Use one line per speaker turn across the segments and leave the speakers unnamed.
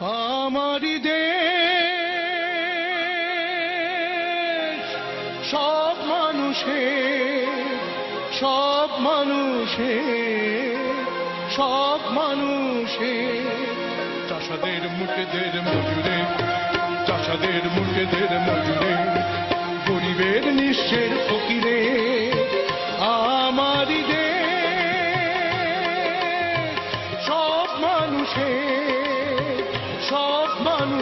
আমারই দেশ। সব মানুষের সব মানুষের সব মানুষের। চাষাদের মুখেদের মজুরে চাষাদের মুখেদের মজুরে গরিবের, নিঃস্বের ফকিরে আমারই দেশ। সব মানুষের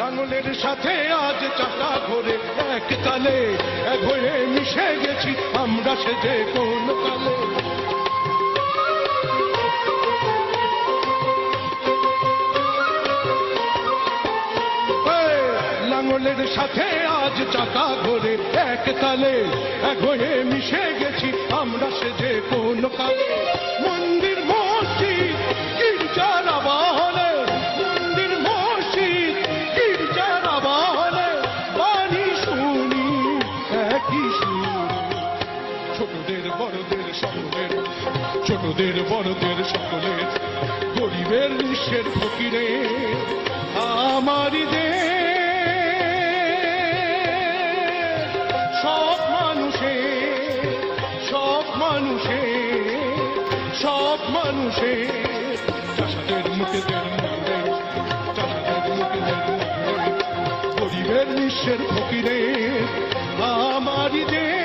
লাঙলের সাথে আজ চাকা ঘোরে এক কালে এক হয়ে মিশে গেছি আমরা সে যে লাঙলের সাথে আজ চাকা ঘোরে এক তালে। এক হয়ে মিশে গেছি আমরা সে যে কোন কালে। মন্দির মসজিদ, গির্জার আবাহনে। মন্দির মসজিদ, গির্জার আবাহনে। বাণী শুনি, একই ছোটদের বড়দের সকলের ছোটদের বড়দের সকলের গরিবের নিঃস্বের ফকিরে সব মানুষের সব মানুষে। চাষাদের মুখে চাষাদের মুখে গরিবের নিঃশ্বের ফকিরে আমারই দেশ